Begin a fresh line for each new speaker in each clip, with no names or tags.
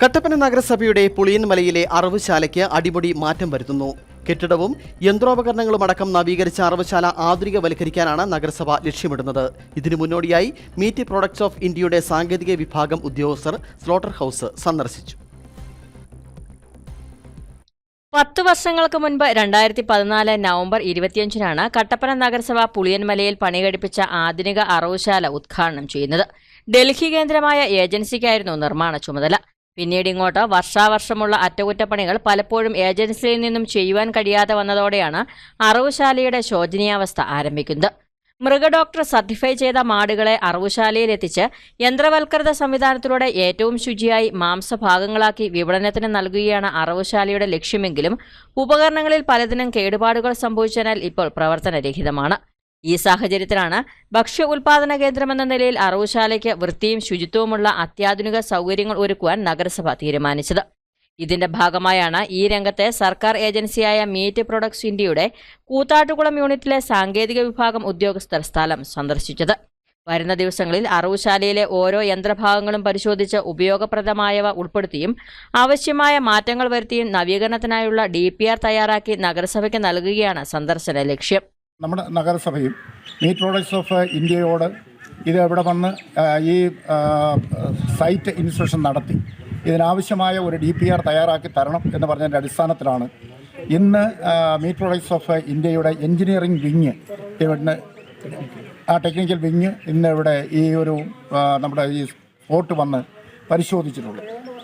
കട്ടപ്പന നഗരസഭയുടെ പുളിയൻമലയിലെ അറവുശാലയ്ക്ക് അടിമുടി മാറ്റം വരുത്തുന്നു. കെട്ടിടവും യന്ത്രോപകരണങ്ങളും അടക്കം നവീകരിച്ച അറവുശാല ആധുനികവൽക്കരിക്കാനാണ് നഗരസഭ ലക്ഷ്യമിടുന്നത്. ഇതിനു മുന്നോടിയായി മീറ്റ് പ്രൊഡക്ട്സ് ഓഫ് ഇന്ത്യയുടെ സാങ്കേതിക വിഭാഗം ഉദ്യോഗസ്ഥർ സ്ലോട്ടർ ഹൗസ് സന്ദർശിച്ചു.
പത്തു വർഷങ്ങൾക്ക് മുൻപ് രണ്ടായിരത്തി പതിനാല് നവംബർ ഇരുപത്തിയഞ്ചിനാണ് കട്ടപ്പന നഗരസഭ പുളിയൻമലയിൽ പണികഴിപ്പിച്ച ആധുനിക അറവുശാല ഉദ്ഘാടനം ചെയ്യുന്നത്. ഡൽഹി കേന്ദ്രമായ ഏജൻസിക്കായിരുന്നു നിർമ്മാണ ചുമതല. പിന്നീട് ഇങ്ങോട്ട് വർഷാവർഷമുള്ള അറ്റകുറ്റപ്പണികൾ പലപ്പോഴും ഏജൻസിയിൽ നിന്നും ചെയ്യുവാൻ കഴിയാതെ വന്നതോടെയാണ് അറവുശാലയുടെ ശോചനീയാവസ്ഥ ആരംഭിക്കുന്നത്. മൃഗഡോക്ടർ സർട്ടിഫൈ ചെയ്ത മാടുകളെ അറവുശാലയിൽ എത്തിച്ച് യന്ത്രവൽകൃത സംവിധാനത്തിലൂടെ ഏറ്റവും ശുചിയായി മാംസഭാഗങ്ങളാക്കി വിപണനത്തിന് നൽകുകയാണ് അറവുശാലയുടെ ലക്ഷ്യമെങ്കിലും ഉപകരണങ്ങളിൽ പലതിനും കേടുപാടുകൾ സംഭവിച്ചതിനാൽ ഇപ്പോൾ പ്രവർത്തനരഹിതമാണ്. ഈ സാഹചര്യത്തിലാണ് ഭക്ഷ്യ ഉൽപാദന കേന്ദ്രമെന്ന നിലയിൽ അറവുശാലയ്ക്ക് വൃത്തിയും ശുചിത്വവുമുള്ള അത്യാധുനിക സൗകര്യങ്ങൾ ഒരുക്കുവാൻ നഗരസഭ തീരുമാനിച്ചത്. ഇതിന്റെ ഭാഗമായാണ് ഈ രംഗത്തെ സർക്കാർ ഏജൻസിയായ മീറ്റ് പ്രൊഡക്ട്സ് ഇന്ത്യയുടെ കൂത്താട്ടുകുളം യൂണിറ്റിലെ സാങ്കേതിക വിഭാഗം ഉദ്യോഗസ്ഥർ സ്ഥലം സന്ദർശിച്ചത്. വരുന്ന ദിവസങ്ങളിൽ അറവുശാലയിലെ ഓരോ യന്ത്രഭാഗങ്ങളും പരിശോധിച്ച് ഉപയോഗപ്രദമായവ ഉൾപ്പെടുത്തിയും ആവശ്യമായ മാറ്റങ്ങൾ വരുത്തിയും നവീകരണത്തിനായുള്ള ഡി തയ്യാറാക്കി നഗരസഭയ്ക്ക് നൽകുകയാണ് സന്ദർശന ലക്ഷ്യം.
നമ്മുടെ നഗരസഭയും മീറ്റ് പ്രോഡക്ട്സ് ഓഫ് ഇന്ത്യയോട് ഇത് ഇവിടെ വന്ന് ഈ സൈറ്റ് ഇൻസ്പെക്ഷൻ നടത്തി. ഇതിനാവശ്യമായ ഒരു ഡി പി ആർ തയ്യാറാക്കി തരണം എന്ന് പറഞ്ഞതിന്റെ അടിസ്ഥാനത്തിലാണ് ഇന്ന് മീറ്റ് പ്രോഡക്ട്സ് ഓഫ് ഇന്ത്യയുടെ എഞ്ചിനീയറിംഗ് വിങ് ഇവിടുന്ന് ആ ടെക്നിക്കൽ വിങ് ഇന്ന് ഇവിടെ ഈ ഒരു നമ്മുടെ ഈ സ്പോട്ട് വന്ന് പരിശോധിച്ചിട്ടുള്ളൂ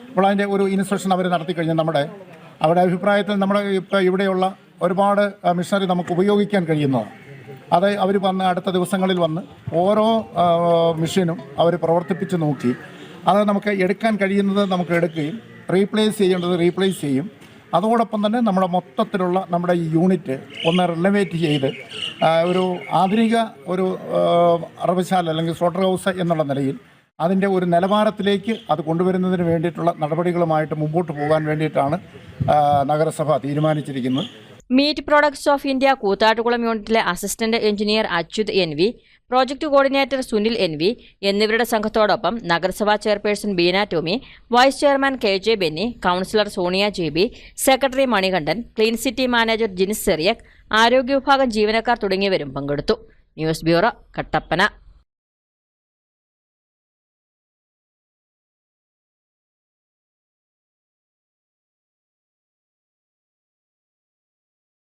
അപ്പോൾ അതിന്റെ ഒരു ഇൻസ്പെക്ഷൻ അവർ നടത്തി കഴിഞ്ഞാൽ നമ്മുടെ അവരുടെ അഭിപ്രായത്തിൽ നമ്മുടെ ഇപ്പോൾ ഇവിടെയുള്ള ഒരുപാട് മിഷനറി നമുക്ക് ഉപയോഗിക്കാൻ കഴിയുന്നതാണ്. അത് അവർ വന്ന് അടുത്ത ദിവസങ്ങളിൽ വന്ന് ഓരോ മിഷീനും അവർ പ്രവർത്തിപ്പിച്ച് നോക്കി. അത് നമുക്ക് എടുക്കാൻ കഴിയുന്നത് നമുക്ക് എടുക്കുകയും റീപ്ലേസ് ചെയ്യേണ്ടത് റീപ്ലേസ് ചെയ്യും. അതോടൊപ്പം തന്നെ നമ്മുടെ മൊത്തത്തിലുള്ള നമ്മുടെ ഈ യൂണിറ്റ് ഒന്ന് റിനോവേറ്റ് ചെയ്ത് ഒരു ആധുനിക ഒരു അറബശാല അല്ലെങ്കിൽ സ്ലോട്ടർ ഹൗസ് എന്നുള്ള നിലയിൽ അതിന്റെ ഒരു നിലവാരത്തിലേക്ക് അത് കൊണ്ടുവരുന്നതിന് വേണ്ടിയിട്ടുള്ള നടപടികളുമായിട്ട് മുമ്പോട്ട് പോകാൻ വേണ്ടിയിട്ടാണ് നഗരസഭ തീരുമാനിച്ചിരിക്കുന്നത്.
Meat products of India Koothattukulam യൂണിറ്റിലെ assistant engineer Achyuth N V project coordinator Sunil N V എന്നിവരുടെ സംഘത്തോടൊപ്പം നഗരസഭാ chairperson Beena Tommy vice chairman K J Benny councillor Sonia J B secretary Manikandan clean city manager Jinis Cyriac ആരോഗ്യ വിഭാഗം ജീവനക്കാർ തുടങ്ങിയവരും പങ്കെടുത്തു news bureau Kattappana